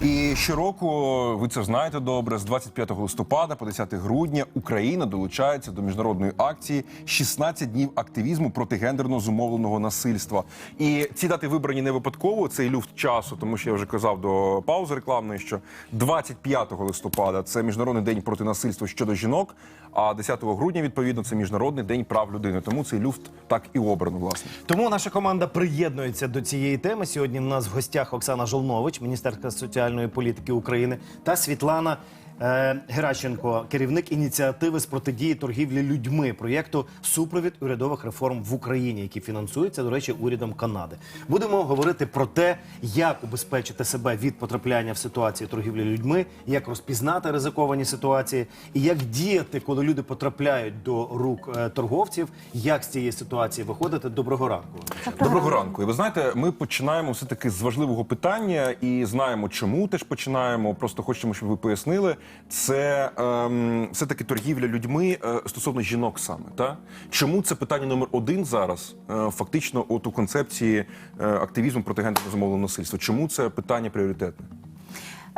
І щороку, ви це знаєте добре, з 25 листопада по 10 грудня Україна долучається до міжнародної акції «16 днів активізму проти гендерно зумовленого насильства. І ці дати вибрані не випадково. Цей люфт часу, тому що я вже казав до паузи рекламної, що 25 листопада це міжнародний день проти насильства щодо жінок. А 10 грудня, відповідно, це міжнародний день прав людини. Тому цей люфт так і обрано, власне. Тому наша команда приєднується до цієї теми. Сьогодні в нас в гостях Оксана Жолнович, міністерка соціальної політики України, та Світлана Геращенко, керівник ініціативи з протидії торгівлі людьми проєкту Супровід урядових реформ в Україні, який фінансується, до речі, урядом Канади. Будемо говорити про те, як убезпечити себе від потрапляння в ситуації торгівлі людьми, як розпізнати ризиковані ситуації, і як діяти, коли люди потрапляють до рук е, торговців, як з цієї ситуації виходити. Доброго ранку. Доброго ранку. І ви знаєте, ми починаємо все таки з важливого питання і знаємо, чому теж починаємо. Просто хочемо, щоб ви пояснили. Це ем, все таки торгівля людьми е, стосовно жінок саме. Та чому це питання номер один зараз? Е, фактично, от у концепції е, активізму проти гендерно замовленого насильства. Чому це питання пріоритетне?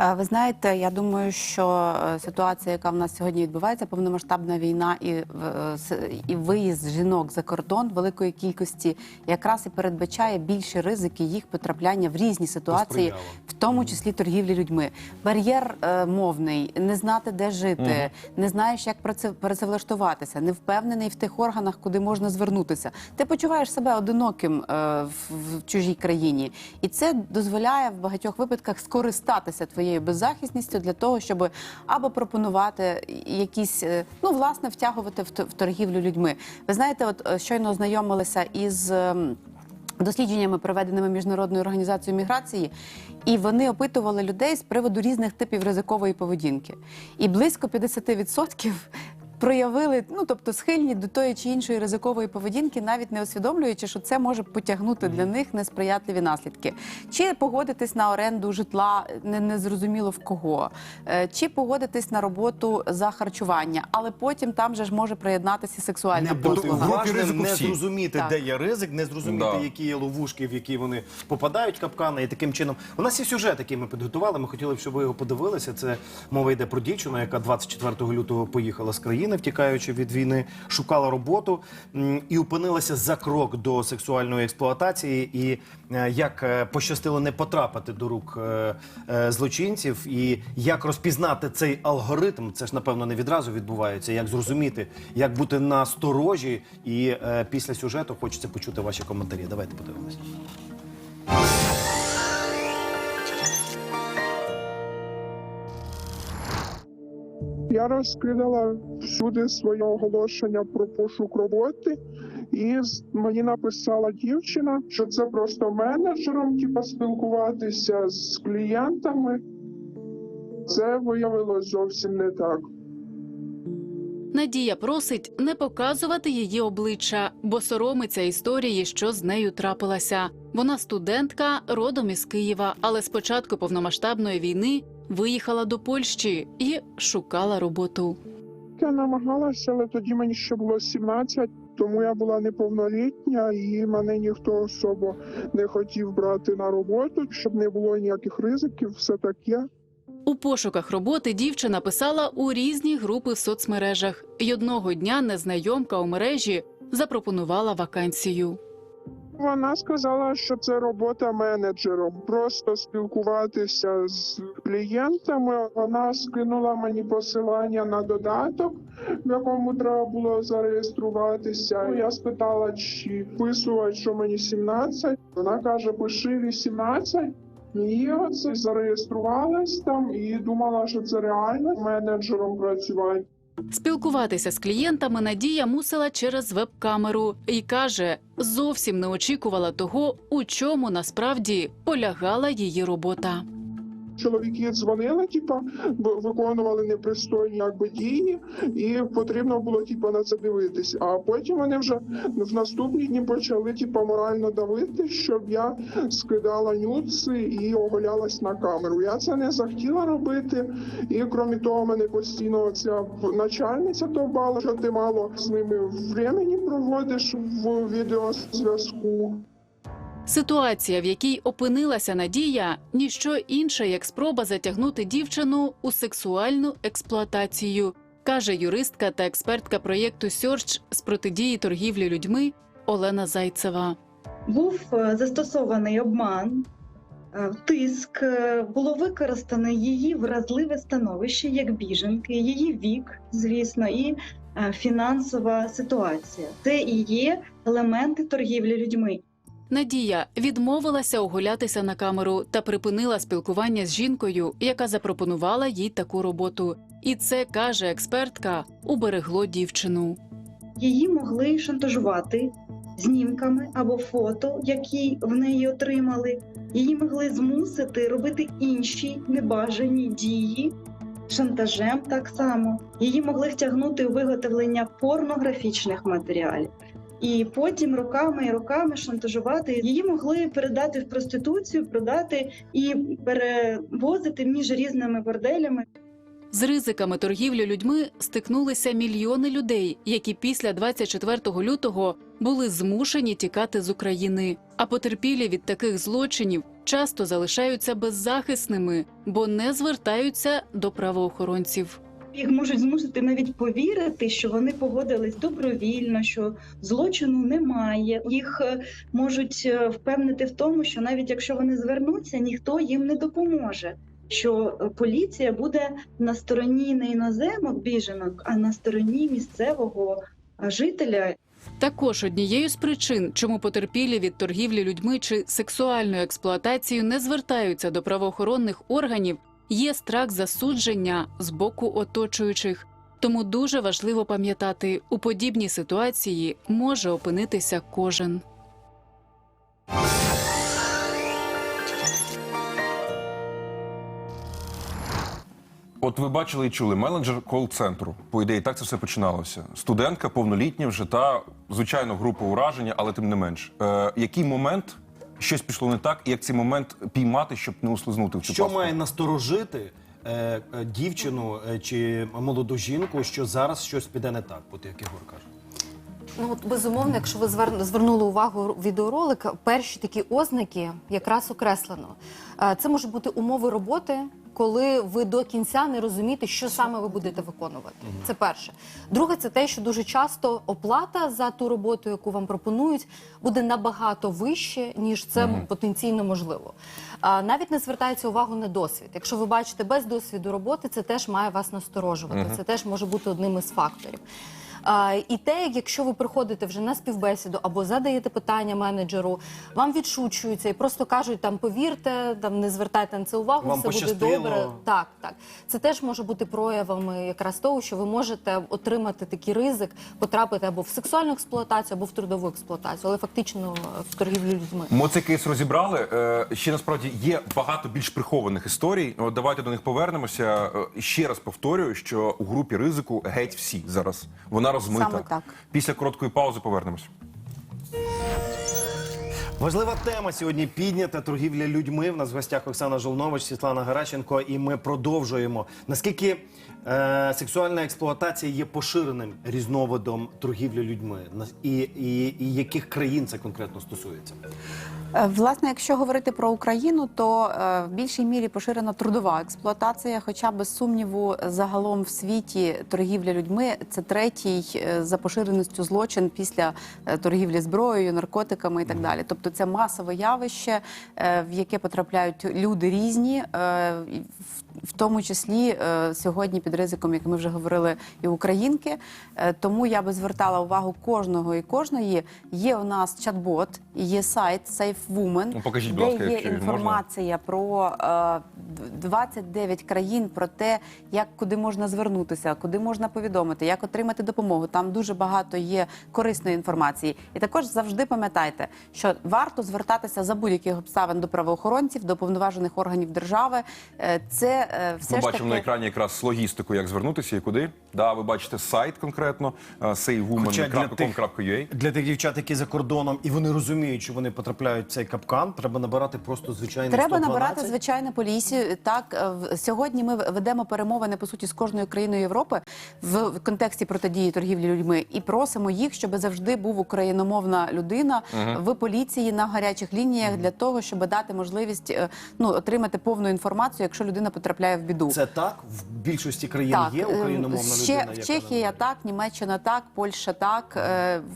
Е, Ви знаєте, я думаю, що е, ситуація, яка в нас сьогодні відбувається, повномасштабна війна і, е, і виїзд жінок за кордон великої кількості, якраз і передбачає більші ризики їх потрапляння в різні ситуації, в тому числі торгівлі людьми. Бар'єр е, мовний, не знати, де жити, не знаєш, як працевлаштуватися, не впевнений в тих органах, куди можна звернутися. Ти почуваєш себе одиноким е, в, в чужій країні, і це дозволяє в багатьох випадках скористатися твоєю беззахисністю для того, щоб або пропонувати якісь, е, ну власне, втягувати в, торгівлю людьми. Ви знаєте, от е, щойно ознайомилися із. ем, Дослідженнями, проведеними міжнародною організацією міграції, і вони опитували людей з приводу різних типів ризикової поведінки. І близько 50% проявили, ну тобто схильні до тої чи іншої ризикової поведінки, навіть не усвідомлюючи, що це може потягнути для них несприятливі наслідки. Чи погодитись на оренду житла не, не зрозуміло в кого, е, чи погодитись на роботу за харчування, але потім там же ж може приєднатися сексуальна Не послуга. не зрозуміти, Так. де є ризик, не зрозуміти, Да. які є ловушки, в які вони попадають капкани, і таким чином. У нас є сюжет, який ми підготували. Ми хотіли б, щоб ви його подивилися. Це мова йде про дівчину, яка 24 лютого поїхала з країни, втікаючи від війни, шукала роботу і опинилася за крок до сексуальної експлуатації. І е, як е, пощастило не потрапити до рук е, злочинців, і як розпізнати цей алгоритм, це ж напевно не відразу відбувається. Як зрозуміти, як бути на сторожі, і після сюжету хочеться почути ваші коментарі. Давайте подивимось. Я розкидала всюди своє оголошення про пошук роботи, і мені написала дівчина, що це просто менеджером, типа спілкуватися з клієнтами. Це виявилось зовсім не так. Надія просить не показувати її обличчя, бо соромиться історії, що з нею трапилася. Вона студентка, родом із Києва, але з початку повномасштабної війни виїхала до Польщі і шукала роботу. Я намагалася, але тоді мені ще було 17, тому я була неповнолітня, і мене ніхто особо не хотів брати на роботу, щоб не було ніяких ризиків, все таке. У пошуках роботи дівчина писала у різні групи в соцмережах. І одного дня незнайомка у мережі запропонувала вакансію. Вона сказала, що це робота менеджером, просто спілкуватися з клієнтами. Вона скинула мені посилання на додаток, в якому треба було зареєструватися. Я спитала, чи вписувати, що мені 17. Вона каже, пиши 18. І оце зареєструвалась там і думала, що це реально менеджером працювати. Спілкуватися з клієнтами Надія мусила через веб-камеру і каже, зовсім не очікувала того, у чому насправді полягала її робота. Чоловіки дзвонили, типа виконували непристойні якби дії, і потрібно було типа на це дивитись. А потім вони вже в наступні дні почали типа морально давити, щоб я скидала нюци і оголялась на камеру. Я це не захотіла робити. І крім того, мене постійно ця начальниця довбала, що ти мало з ними времени проводиш в відеозв'язку. Ситуація, в якій опинилася Надія, ніщо інше, як спроба затягнути дівчину у сексуальну експлуатацію, каже юристка та експертка проєкту Сьорч з протидії торгівлі людьми Олена Зайцева. був е, застосований обман, е, тиск, е, було використано її вразливе становище як біженки, її вік, звісно, і фінансова ситуація. Це і є елементи торгівлі людьми. Надія відмовилася оголятися на камеру та припинила спілкування з жінкою, яка запропонувала їй таку роботу. І це каже експертка, уберегло дівчину. Її могли шантажувати знімками або фото, які в неї отримали. Її могли змусити робити інші небажані дії, шантажем так само. Її могли втягнути у виготовлення порнографічних матеріалів. І потім роками і роками шантажувати її могли передати в проституцію, продати і перевозити між різними борделями. З ризиками торгівлі людьми стикнулися мільйони людей, які після 24 лютого були змушені тікати з України. А потерпілі від таких злочинів часто залишаються беззахисними, бо не звертаються до правоохоронців. Їх можуть змусити навіть повірити, що вони погодились добровільно, що злочину немає. Їх е, можуть е, впевнити в тому, що навіть якщо вони звернуться, ніхто їм не допоможе. Що е, поліція буде на стороні не іноземок біженок, а на стороні місцевого жителя, Також однією з причин, чому потерпілі від торгівлі людьми чи сексуальної експлуатації не звертаються до правоохоронних органів, є страх засудження з боку оточуючих. Тому дуже важливо пам'ятати, у подібній ситуації може опинитися кожен. От ви бачили і чули менеджер кол-центру. По ідеї, так це все починалося. Студентка, повнолітня вже та звичайно група ураження, але тим не менш. Е, який момент щось пішло не так, і як цей момент піймати, щоб не услизнути в цю Що пастку? має насторожити е, е, дівчину е, чи молоду жінку, що зараз щось піде не так, от як Ігор каже? Ну от безумовно, якщо ви звер- звернули увагу відеоролик, перші такі ознаки якраз окреслено. Е, Це можуть бути умови роботи, коли ви до кінця не розумієте, що саме ви будете виконувати. Це перше. Друге, це те, що дуже часто оплата за ту роботу, яку вам пропонують, буде набагато вище, ніж це потенційно можливо. А, Навіть не звертається увагу на досвід. Якщо ви бачите без досвіду роботи, це теж має вас насторожувати. Це теж може бути одним із факторів. І те, якщо ви приходите вже на співбесіду або задаєте питання менеджеру, вам відшучуються і просто кажуть, там повірте, там не звертайте на це увагу, Вам все буде добре. Так, так. Це теж може бути проявами якраз того, що ви можете отримати такий ризик, потрапити або в сексуальну експлуатацію, або в трудову експлуатацію, але фактично е, в торгівлю людьми. Ми цей кейс розібрали. Е, Ще насправді є багато більш прихованих історій. От давайте до них повернемося. Е, Ще раз повторюю, що у групі ризику геть всі зараз. Вона розмита. Саме так. Після короткої паузи повернемось. Важлива тема сьогодні піднята торгівля людьми. В нас в гостях Оксана Жолнович, Світлана Гараченко, і ми продовжуємо. Наскільки е, сексуальна експлуатація є поширеним різновидом торгівлі людьми, На- і, і, і яких країн це конкретно стосується? Е, Власне, якщо говорити про Україну, то е, в більшій мірі поширена трудова експлуатація. Хоча без сумніву, загалом в світі торгівля людьми це третій е, за поширеністю злочин після торгівлі зброєю, наркотиками і так далі. Тобто це масове явище, в яке потрапляють люди різні, в- тому числі сьогодні під ризиком, як ми вже говорили, і українки. Тому я би звертала увагу кожного і кожної. Є у нас чат-бот, є сайт Safe Woman, Ну, покажіть, будь де ласка, є якщо можна. інформація про е, 29 країн, про те, як куди можна звернутися, куди можна повідомити, як отримати допомогу. Там дуже багато є корисної інформації. І також завжди пам'ятайте, що варто звертатися за будь-яких обставин до правоохоронців, до повноважених органів держави. Е, Це е, все Ми ж бачимо на екрані якраз логістику, як звернутися і куди. Да, ви бачите сайт конкретно е, Хоча для Для тих дівчат, які за кордоном, і вони розуміють, що вони потрапляють в цей капкан, треба набирати просто звичайний Треба 112. набирати звичайно полісі. Так е, в- сьогодні ми ведемо перемовини по суті з кожною країною Європи в в контексті протидії торгівлі людьми і просимо їх, щоб завжди був україномовна людина в поліції на гарячих лініях для того, щоб дати можливість е, ну отримати повну інформацію, якщо людина потрапляє в біду. Це так в більшості країн Так, є е, україномовна ще людина. в яка Чехія так, Німеччина так, Польща так.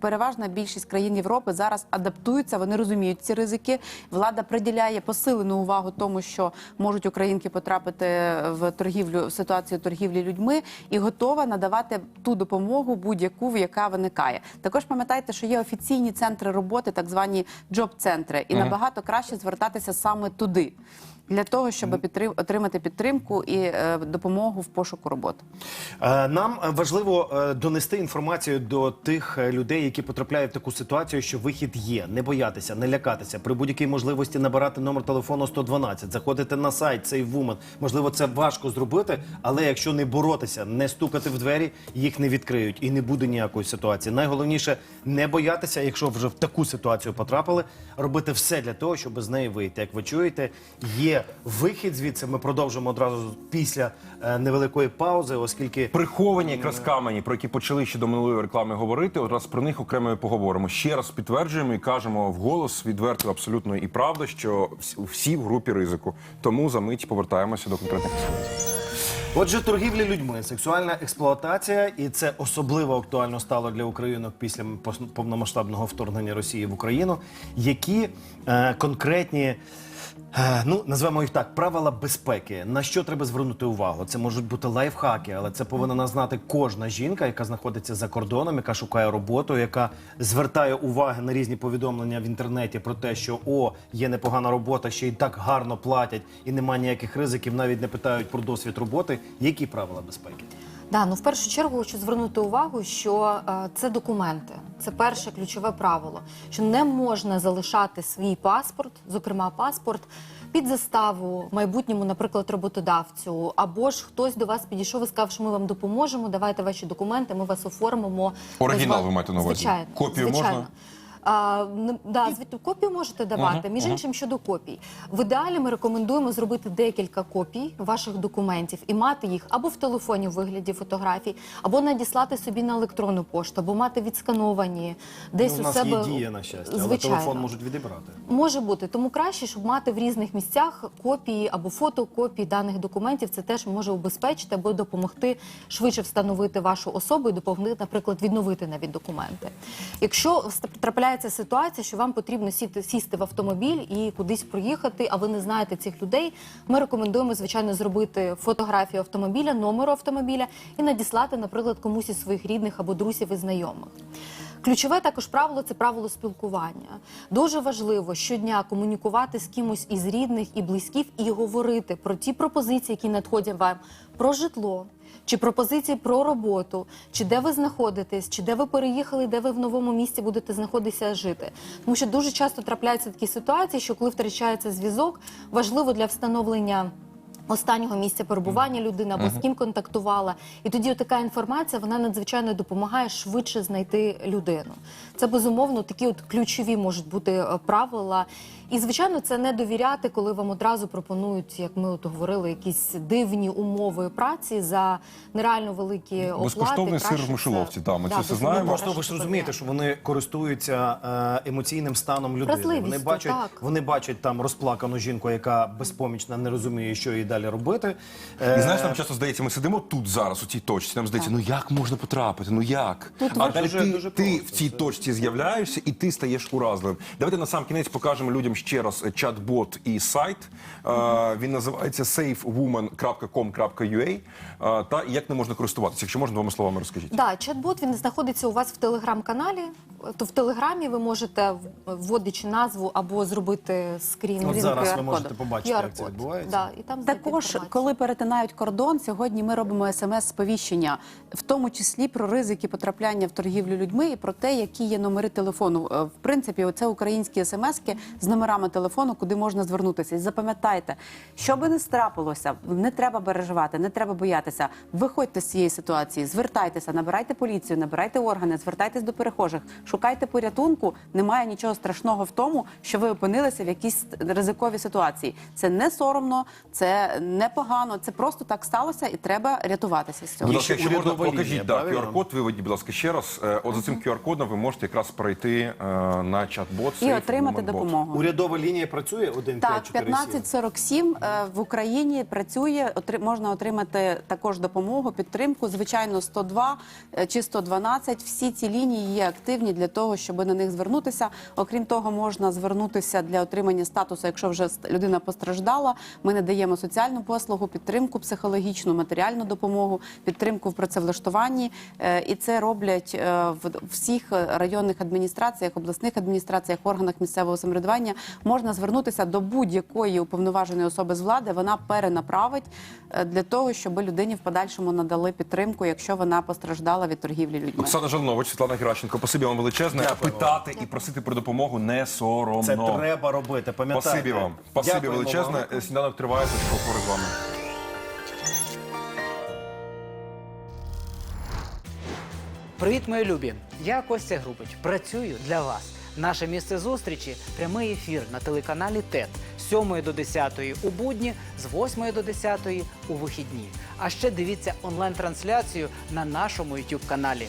Переважна більшість країн Європи зараз адаптуються. Вони розуміють ці ризики. Влада приділяє посилену увагу тому, що можуть українки потрапити в торгівлю в ситуацію торгівлі людьми, і готова надавати ту допомогу, будь-яку яка виникає. Також пам'ятайте, що є офіційні центри роботи, так звані джоб-центри, і набагато краще звертатися саме туди. Для того щоб підтрим отримати підтримку і е, допомогу в пошуку роботи. Е, Нам е, важливо донести інформацію до тих людей, які потрапляють в таку ситуацію, що вихід є. Не боятися, не лякатися. При будь-якій можливості набирати номер телефону 112, заходити на сайт цей Woman. Можливо, це важко зробити, але якщо не боротися, не стукати в двері, їх не відкриють і не буде ніякої ситуації. Найголовніше не боятися, якщо вже в таку ситуацію потрапили, робити все для того, щоб з неї вийти. Як ви чуєте, є вихід звідси. Ми продовжимо одразу після е, невеликої паузи, оскільки Приховані якраз камені, про які почали ще до минулої реклами говорити. От раз про них окремо і поговоримо. Ще раз підтверджуємо і кажемо вголос відверто абсолютно і правда, що всі- в групі ризику. Тому за мить повертаємося до конкретних. Отже, торгівля людьми, сексуальна експлуатація, і це особливо актуально стало для українок після повномасштабного вторгнення Росії в Україну. Які е, конкретні. Е, Ну, назвемо їх так, правила безпеки. На що треба звернути увагу? Це можуть бути лайфхаки, але це повинна знати кожна жінка, яка знаходиться за кордоном, яка шукає роботу, яка звертає уваги на різні повідомлення в інтернеті про те, що о, є непогана робота, ще й так гарно платять, і немає ніяких ризиків, навіть не питають про досвід роботи. Які правила безпеки? Да, ну в першу чергу хочу звернути увагу, що е, це документи. Це перше ключове правило, що не можна залишати свій паспорт, зокрема паспорт, під заставу майбутньому, наприклад, роботодавцю, або ж хтось до вас підійшов і сказав, що ми вам допоможемо. Давайте ваші документи, ми вас оформимо. Оригінал ви маєте на увазі? Звичайно, Копію звичайно. можна? А, не- да, звідти копію можете давати. Між іншим, щодо копій. В ідеалі ми рекомендуємо зробити декілька копій ваших документів і мати їх або в телефоні в вигляді фотографій, або надіслати собі на електронну пошту, або мати відскановані десь Ну, у у нас себе. є дія на щастя, але Звичайно. телефон можуть відібрати. Може бути, тому краще, щоб мати в різних місцях копії або фотокопії даних документів. Це теж може убезпечити або допомогти швидше встановити вашу особу і допомогти, наприклад, відновити навіть документи. Якщо вст- трапляється ситуація, що вам потрібно сіти, сісти в автомобіль і кудись проїхати, а ви не знаєте цих людей, ми рекомендуємо звичайно зробити фотографію автомобіля, номеру автомобіля і надіслати, наприклад, комусь із своїх рідних або друзів і знайомих. Ключове також правило це правило спілкування. Дуже важливо щодня комунікувати з кимось із рідних і близьких і говорити про ті пропозиції, які надходять вам про житло. Чи пропозиції про роботу, чи де ви знаходитесь, чи де ви переїхали, де ви в новому місці будете знаходитися жити. Тому що дуже часто трапляються такі ситуації, що коли втрачається зв'язок, важливо для встановлення останнього місця перебування людини або з ким контактувала. І тоді така інформація вона надзвичайно допомагає швидше знайти людину. Це безумовно такі от ключові можуть бути е, правила. І звичайно, це не довіряти, коли вам одразу пропонують, як ми от говорили, якісь дивні умови праці за нереально великі оплати. Безкоштовний сир в мишоловці, це- ми це все знаємо. Просто ви ж розумієте, що вони користуються е, емоційним станом людини. Вони Вразливістю, бачать, так. вони бачать там розплакану жінку, яка безпомічна, не розуміє, що їй далі робити. Е, І знаєш, нам часто здається, ми сидимо тут зараз у цій точці. Нам здається, ну як можна потрапити? Ну як? а далі дуже- ти, дуже ти просто в цій це. точці з'являєшся і ти стаєш уразливим. Давайте на сам кінець покажемо людям ще раз е, чат-бот і сайт. Е, він називається savewoman.com.ua. Е, та як не можна користуватися. Якщо можна, двома словами розкажіть. Да, чат-бот він знаходиться у вас в телеграм-каналі. То в телеграмі ви можете в- вводячи назву або зробити скрін. От зараз ви можете побачити, як це відбувається. Да, і там Також, коли перетинають кордон, сьогодні ми робимо смс-сповіщення, в тому числі про ризики потрапляння в торгівлю людьми і про те, які є номери телефону. Е, В принципі, це українські смски з номерами телефону, куди можна звернутися. І запам'ятайте, що би не страпилося, не треба переживати, не треба боятися. Виходьте з цієї ситуації, звертайтеся, набирайте поліцію, набирайте органи, звертайтесь до перехожих, шукайте порятунку. Немає нічого страшного в тому, що ви опинилися в якійсь ризиковій ситуації. Це не соромно, це не погано. Це просто так сталося, і треба рятуватися з цього. Будь ласка, якщо можна, покажіть да? QR-код, виведіть, будь ласка, ще раз. Е, От за цим QR-кодом ви можете якраз пройти е, на чат-бот. І отримати допомогу. Урядова лінія працює 1 Так, 5 4 7 1547 е, в Україні працює. отри- можна отримати також допомогу, підтримку. Звичайно, 102 е, чи 112. Всі ці лінії є активні для того, щоб на них звернутися. Окрім того, можна звернутися для отримання статусу, якщо вже людина постраждала. Ми надаємо соціальну послугу, підтримку психологічну, матеріальну допомогу, підтримку в працевлаштуванні. Е, І це роблять е, в всіх районних адміністраціях, обласних адміністраціях, органах місцевого самоврядування. Можна звернутися до будь-якої уповноваженої особи з влади. Вона перенаправить е, для того, щоб людині в подальшому надали підтримку, якщо вона постраждала від торгівлі людьми. Оксана Жолнович, Світлана Геращенко, спасибі вам величезне. Дякую вам. Питати і просити про допомогу не соромно. Це треба робити, пам'ятайте. Спасибі вам. Спасибі величезне. вам. Сніданок триває, опори з вами. Привіт, мої любі! Я Костя Грубич. Працюю для вас. Наше місце зустрічі прямий ефір на телеканалі ТЕТ з 7 до 10 у будні, з 8 до 10 у вихідні. А ще дивіться онлайн-трансляцію на нашому YouTube каналі.